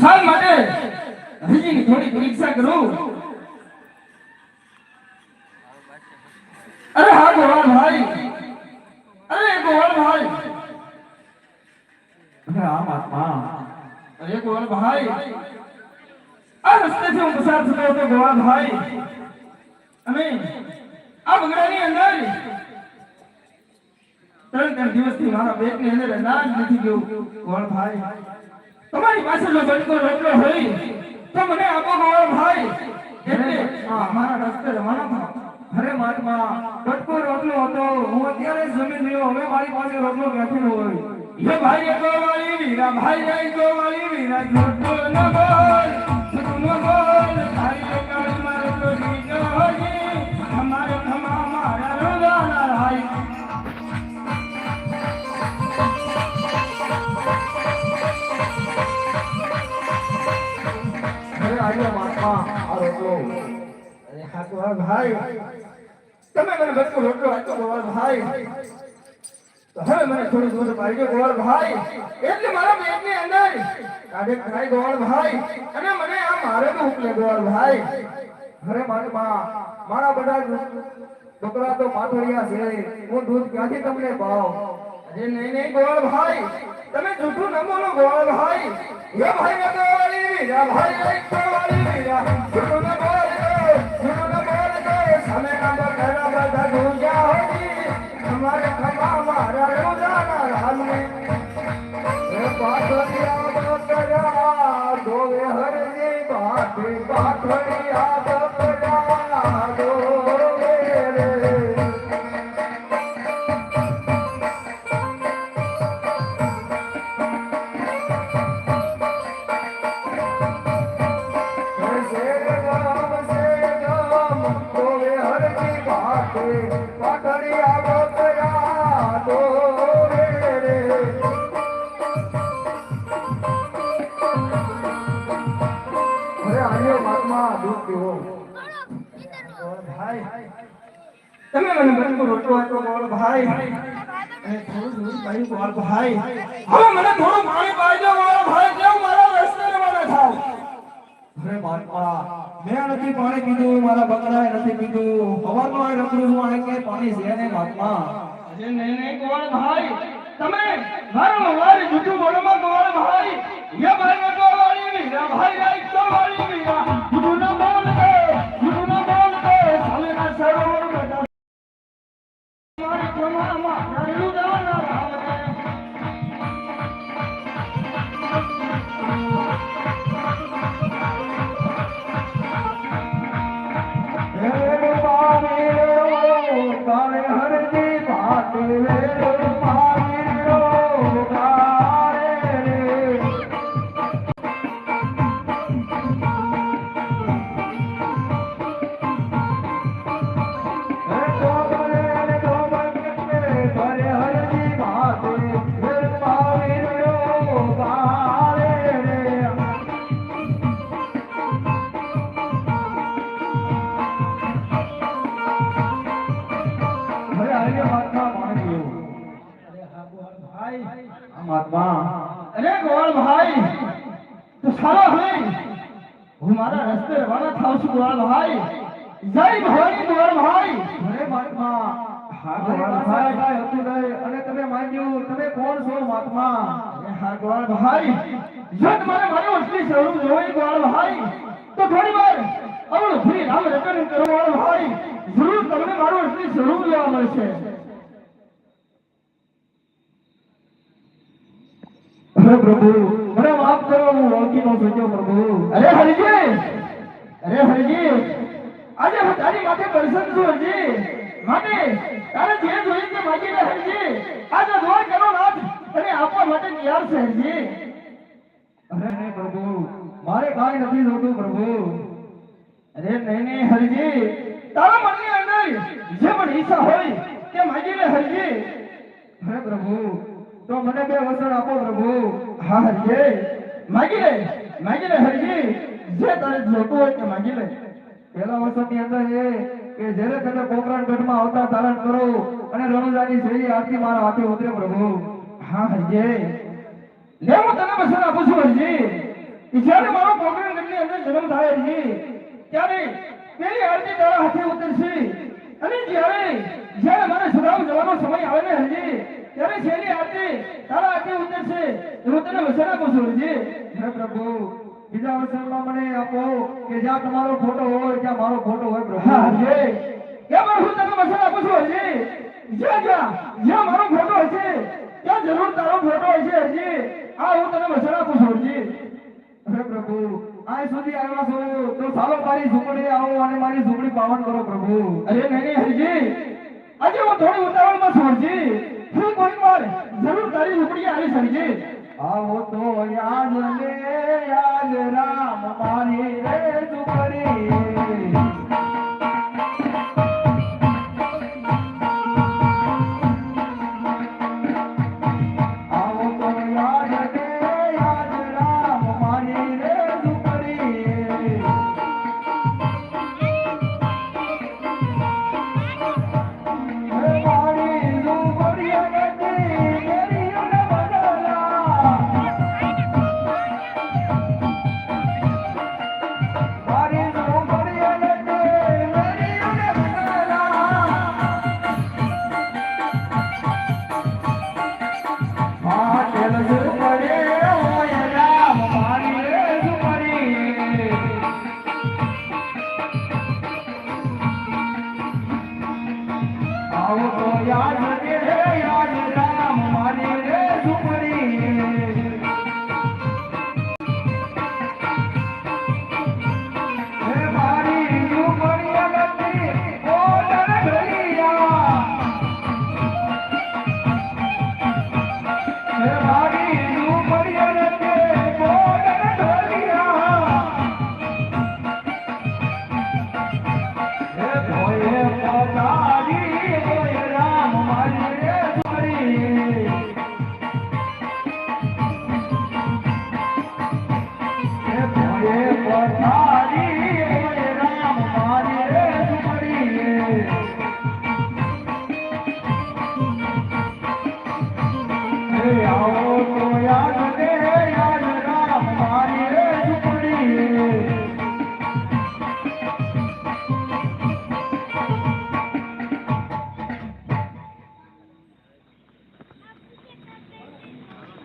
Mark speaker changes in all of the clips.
Speaker 1: સાલ માટે હજી થોડી પરીક્ષા કરું. અરે હા ગોવાલ ભાઈ અરે ગોવાલ ભાઈ
Speaker 2: અરે આ આત્મા.
Speaker 1: અરે ગોવાલ ભાઈ આ રસ્તેથી હું પસાર થતો હતો ગોવાલ ભાઈ અને આ બંગલાની અંદર ત્રણ દિવસથી મારા બેટની અંદર અનાજ નથી ગયું. ગોળ ભાઈ, તમારી પાસે જો બનતો રોટલો હોય તો મને આપો ગોળ ભાઈ. એટલે
Speaker 2: મારા રસ્તે રવાના થા. અરે મહાત્મા, કટકો રોટલો હતો. હું અત્યારે જમી લ્યો હવે મારી પાસે રોટલો નથી હોય.
Speaker 1: એ ભાઈ ગો વાળી વીરા ભાઈ ગો વાળી વીરા રોટલો ન બોલ ભાઈ મારા મારે તો ભાઈ
Speaker 2: અરે મારે મારા બધા છોકરા તો પાથળિયા છે હું દૂધ ક્યાંથી તમને પાવ
Speaker 1: અરે નહીં નહીં ગોવાળ ભાઈ તમે જૂઠું ન બોલો હોય. એ ભાઈ ને ગોવાલી વીરા ભાઈ એક ગોવાલી વીરા ભાઈ. થોડું થોડું તારી વાર ભાઈ. હવે મને થોડું પાણી પાજો મારો ભાઈ કેમ મારા રસ્તે મને થાવ
Speaker 2: અરે બાપા મેં નથી પાણી પીધું મારા બકરાએ નથી પીધું. હવાનું આ રખડું છું અને કે પાણી છે ને બાપા.
Speaker 1: અરે નહીં નહીં કોણ ભાઈ. તમે મારો મારી જુઠું
Speaker 2: બોલો માં તમારા ભાઈ. યે ભાઈ ને તો વાળી ની ભાઈ લાઈક તો વાળી ની જુઠું ના મહાત્મા
Speaker 1: અરે ગોળ ભાઈ તો સારો ભાઈ. હું મારા રસ્તે રવાના થાવ છું ગોળ ભાઈ. જય ભવાની ગોળ ભાઈ.
Speaker 2: અરે મહાત્મા.
Speaker 1: હા,
Speaker 2: મારી
Speaker 1: ગોળ
Speaker 2: પાસે
Speaker 1: ભાઈ.
Speaker 2: હતું નહીં અને તમે માન્યું તમે કોણ છો મહાત્મા?
Speaker 1: હા ગોળ ભાઈ. જો તમારે મારું અસલી સ્વરૂપ જોઈ ગોળ ભાઈ. તો થોડી વાર અવળ ફરી રામ કરો ગોળ ભાઈ. જરૂર તમને મારું અસલી સ્વરૂપ જોવા મળશે.
Speaker 2: અરે પ્રભુ મને માફ કરો હું ઓળખી નો શક્યો પ્રભુ.
Speaker 1: અરે હરિજી અરે હરિજી આજે હું તારી માથે પ્રસન્ન છું હરજી માટે તારે જે જોઈએ તે માગી લે હરજી આજે દોર કરો નાથ તને આપવા માટે તૈયાર છે હરજી
Speaker 2: અરે નહીં પ્રભુ મારે કાંઈ નથી જોતું પ્રભુ.
Speaker 1: અરે નહીં નહીં હરજી તારા મનની અંદર જે પણ ઈચ્છા હોય તે માગી લે હરિજી
Speaker 2: અરે પ્રભુ તો મને બે વસણ આપો પ્રભુ.
Speaker 1: હા હરિજી માગી લે. માગી લે હરિજી જે તારે જોતું હોય તે માગી લે.
Speaker 2: પેલા વસણની અંદર એ કે જ્યારે તમે પોકરણ ગઢમાં આવતા ધારણ કરો અને રણુજાની શૈલી આરતી મારા હાથે ઉતરે પ્રભુ.
Speaker 1: હા હરિજી લે, હું તને વસણ આપું છું હરજી જ્યારે મારો પોકરણ ગઢની અંદર જન્મ થાય છે ત્યારે પેલી આરતી તારા હાથે ઉતરશે. અને જ્યારે જ્યારે મારે સુરામ જવાનો સમય આવે ને હરજી ત્યારે છેલ્લી આરતી તારા હાથે ઉતરશે. એવું તને વચન આપું છું
Speaker 2: હે પ્રભુ બીજા અવસરમાં મને આપો કે જ્યાં તમારો ફોટો હોય ત્યાં મારો ફોટો હોય પ્રભુ.
Speaker 1: હા કે પણ હું તને વચન આપું છું જ્યાં જ્યાં જ્યાં મારો ફોટો હશે ત્યાં જરૂર તારો ફોટો હશે હરજી આ હું તને વચન આપું છું
Speaker 2: હે પ્રભુ આય સુધી આવ્યા છો તો સાલો મારી ઝૂંપડી આવો અને મારી ઝૂંપડી પાવન કરો પ્રભુ.
Speaker 1: અરે નહીં હરજી. આજે હું થોડી ઉતાવળમાં છું હરજી હું કોઈ વાર જરૂર તારી ઝૂંપડી આવીશ હરજી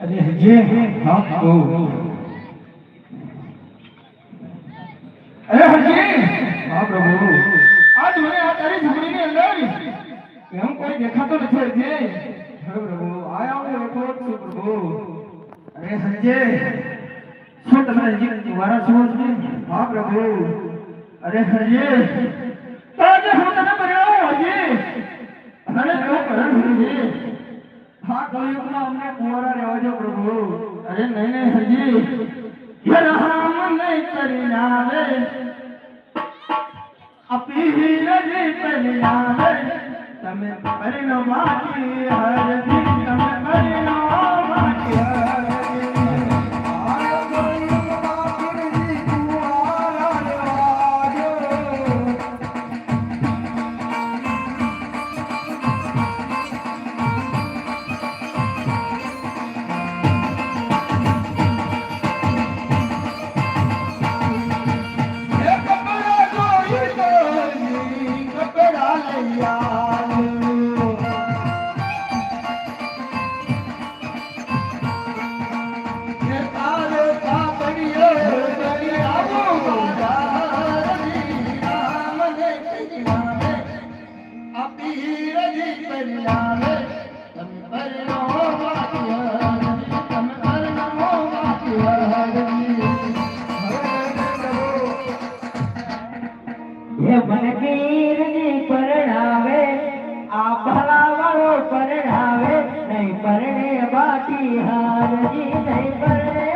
Speaker 1: અરે જે
Speaker 2: હા
Speaker 1: અરે હરજી
Speaker 2: હા પ્રભુ.
Speaker 1: આજ મને આ તારી ઝૂંપડીની અંદર એમ કોઈ દેખાતો નથી હરજી
Speaker 2: હે પ્રભુ, આયા હું એકલો છું
Speaker 1: અરે હરજી શું તમે હરજી કુંવારા છો
Speaker 2: હા પ્રભુ.
Speaker 1: અરે હરજી अरे नहीं नहीं हर जी ये राम नहीं
Speaker 2: करना है अपनी ही नहीं करना है
Speaker 1: तमें परिणाम की हरे। હે
Speaker 3: મનકીરની પરણાવે આ ભલાવાળો પરણાવે નહીં પરણે બાટી હારજી નહીં પરણે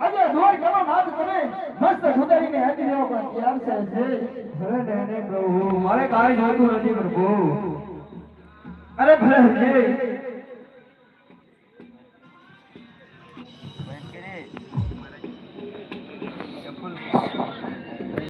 Speaker 1: આજે ધોઈ ગણો નાદ કરે. મસ્ત ખુદાઈને હાથી દેવો પણ
Speaker 3: ત્યાર છે જે
Speaker 2: હરે ને પ્રભુ મારે કાઈ જોતું નથી પ્રભુ
Speaker 1: અરે ભલે જે